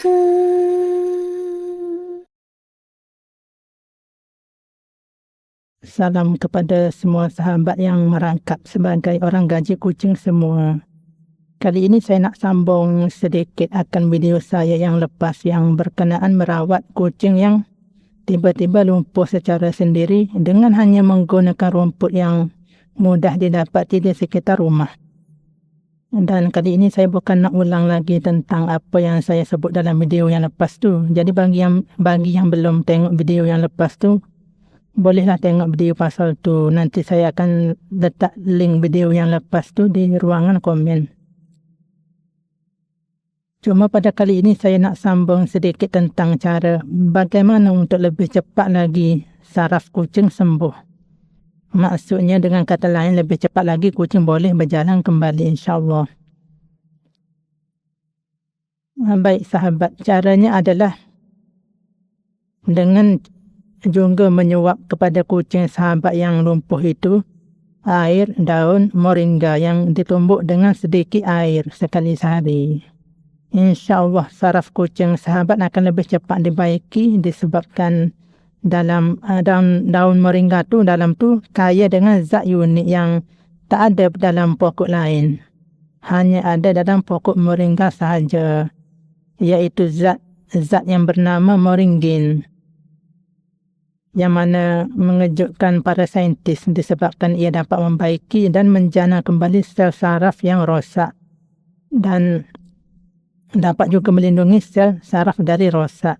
Salam kepada semua sahabat yang merangkap sebagai orang gaji kucing semua. Kali ini saya nak sambung sedikit akan video saya yang lepas yang berkenaan merawat kucing yang tiba-tiba lumpuh secara sendiri dengan hanya menggunakan rumput yang mudah didapati di sekitar rumah. Dan kali ini saya bukan nak ulang lagi tentang apa yang saya sebut dalam video yang lepas tu. Jadi bagi yang bagi yang belum tengok video yang lepas tu, bolehlah tengok video pasal tu. Nanti saya akan letak link video yang lepas tu di ruangan komen. Cuma pada kali ini saya nak sambung sedikit tentang cara bagaimana untuk lebih cepat lagi saraf kucing sembuh. Maksudnya dengan kata lain lebih cepat lagi kucing boleh berjalan kembali insyaAllah. Baik sahabat, caranya adalah dengan juga menyuap kepada kucing sahabat yang lumpuh itu air daun moringa yang ditumbuk dengan sedikit air sekali sehari. InsyaAllah saraf kucing sahabat akan lebih cepat dibaiki disebabkan dalam uh, daun, daun moringa tu dalam tu kaya dengan zat unik yang tak ada dalam pokok lain. Hanya ada dalam pokok moringa sahaja iaitu zat zat yang bernama moringin yang mana mengejutkan para saintis disebabkan ia dapat membaiki dan menjana kembali sel saraf yang rosak dan dapat juga melindungi sel saraf dari rosak.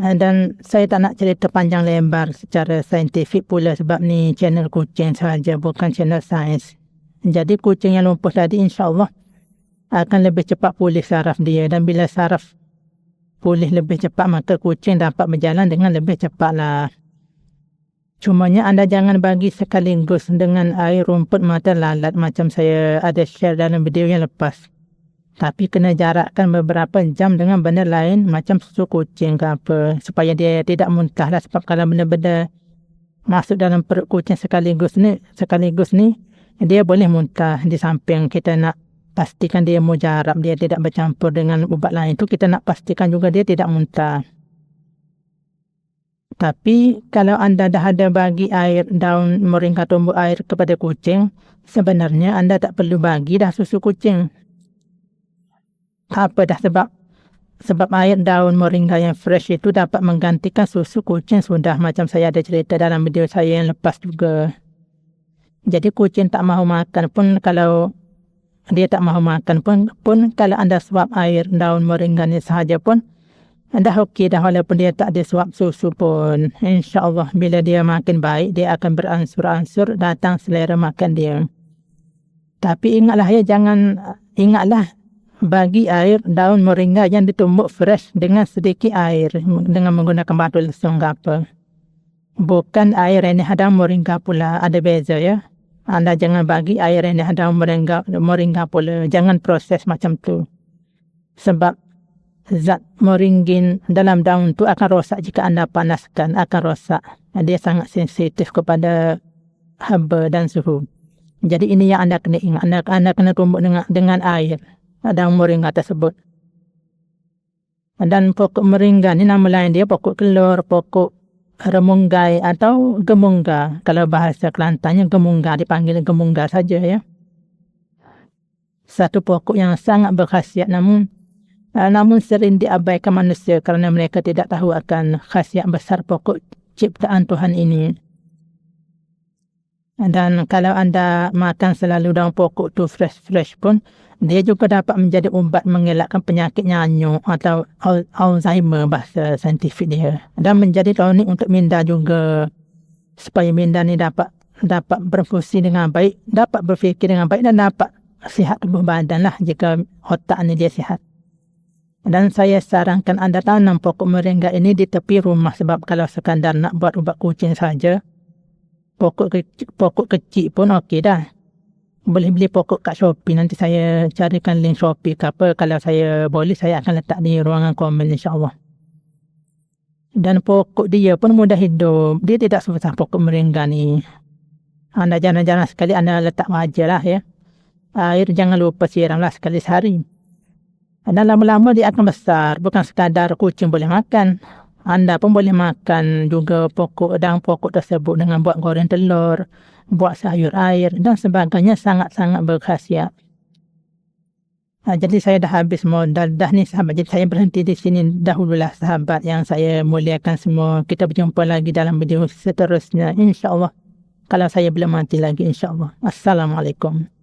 Eh, dan saya tak nak cerita panjang lebar secara saintifik pula sebab ni channel kucing sahaja bukan channel sains. Jadi kucing yang lumpuh tadi insyaAllah akan lebih cepat pulih saraf dia dan bila saraf pulih lebih cepat maka kucing dapat berjalan dengan lebih cepatlah. Cumanya anda jangan bagi sekaligus dengan air rumput mata lalat macam saya ada share dalam video yang lepas. Tapi kena jarakkan beberapa jam dengan benda lain macam susu kucing ke apa supaya dia tidak muntah lah sebab kalau benda-benda masuk dalam perut kucing sekaligus ni sekaligus ni dia boleh muntah di samping kita nak pastikan dia mujarab, dia tidak bercampur dengan ubat lain tu kita nak pastikan juga dia tidak muntah. Tapi kalau anda dah ada bagi air daun moringa tumbuh air kepada kucing, sebenarnya anda tak perlu bagi dah susu kucing. Apa dah sebab sebab air daun moringa yang fresh itu dapat menggantikan susu kucing sudah macam saya ada cerita dalam video saya yang lepas juga. Jadi kucing tak mahu makan pun kalau dia tak mahu makan pun pun kalau anda suap air daun moringa ni sahaja pun anda okey dah walaupun dia tak ada suap susu pun insyaallah bila dia makin baik dia akan beransur-ansur datang selera makan dia tapi ingatlah ya jangan ingatlah bagi air daun moringa yang ditumbuk fresh dengan sedikit air dengan menggunakan batu lesung apa bukan air ini ada moringa pula ada beza ya anda jangan bagi air ini ada moringa, moringa pula. Jangan proses macam tu. Sebab zat moringin dalam daun tu akan rosak jika anda panaskan. Akan rosak. Dia sangat sensitif kepada haba dan suhu. Jadi ini yang anda kena ingat. Anda, anda kena tumbuk dengan, dengan air. Daun moringa tersebut. Dan pokok moringa ni nama lain dia pokok kelor, pokok remunggai atau gemungga. Kalau bahasa Kelantannya gemungga, dipanggil gemungga saja ya. Satu pokok yang sangat berkhasiat namun uh, namun sering diabaikan manusia kerana mereka tidak tahu akan khasiat besar pokok ciptaan Tuhan ini. Dan kalau anda makan selalu daun pokok tu fresh-fresh pun, dia juga dapat menjadi ubat mengelakkan penyakit nyanyuk atau Alzheimer bahasa saintifik dia. Dan menjadi tonik untuk minda juga supaya minda ni dapat dapat berfungsi dengan baik, dapat berfikir dengan baik dan dapat sihat tubuh badan lah jika otak ni dia sihat. Dan saya sarankan anda tanam pokok moringa ini di tepi rumah sebab kalau sekadar nak buat ubat kucing saja, pokok kecil, pokok kecil pun okey dah. Boleh beli pokok kat Shopee. Nanti saya carikan link Shopee ke apa. Kalau saya boleh, saya akan letak di ruangan komen insyaAllah. Dan pokok dia pun mudah hidup. Dia tidak sebesar pokok meringga ni. Anda jangan-jangan sekali anda letak wajar lah ya. Air jangan lupa siram lah sekali sehari. Dan lama-lama dia akan besar. Bukan sekadar kucing boleh makan. Anda pun boleh makan juga pokok dan pokok tersebut dengan buat goreng telur, buat sayur air dan sebagainya sangat-sangat berkhasiat. Ha, jadi saya dah habis modal dah ni sahabat. Jadi saya berhenti di sini dahululah sahabat yang saya muliakan semua. Kita berjumpa lagi dalam video seterusnya insya-Allah. Kalau saya belum mati lagi insya-Allah. Assalamualaikum.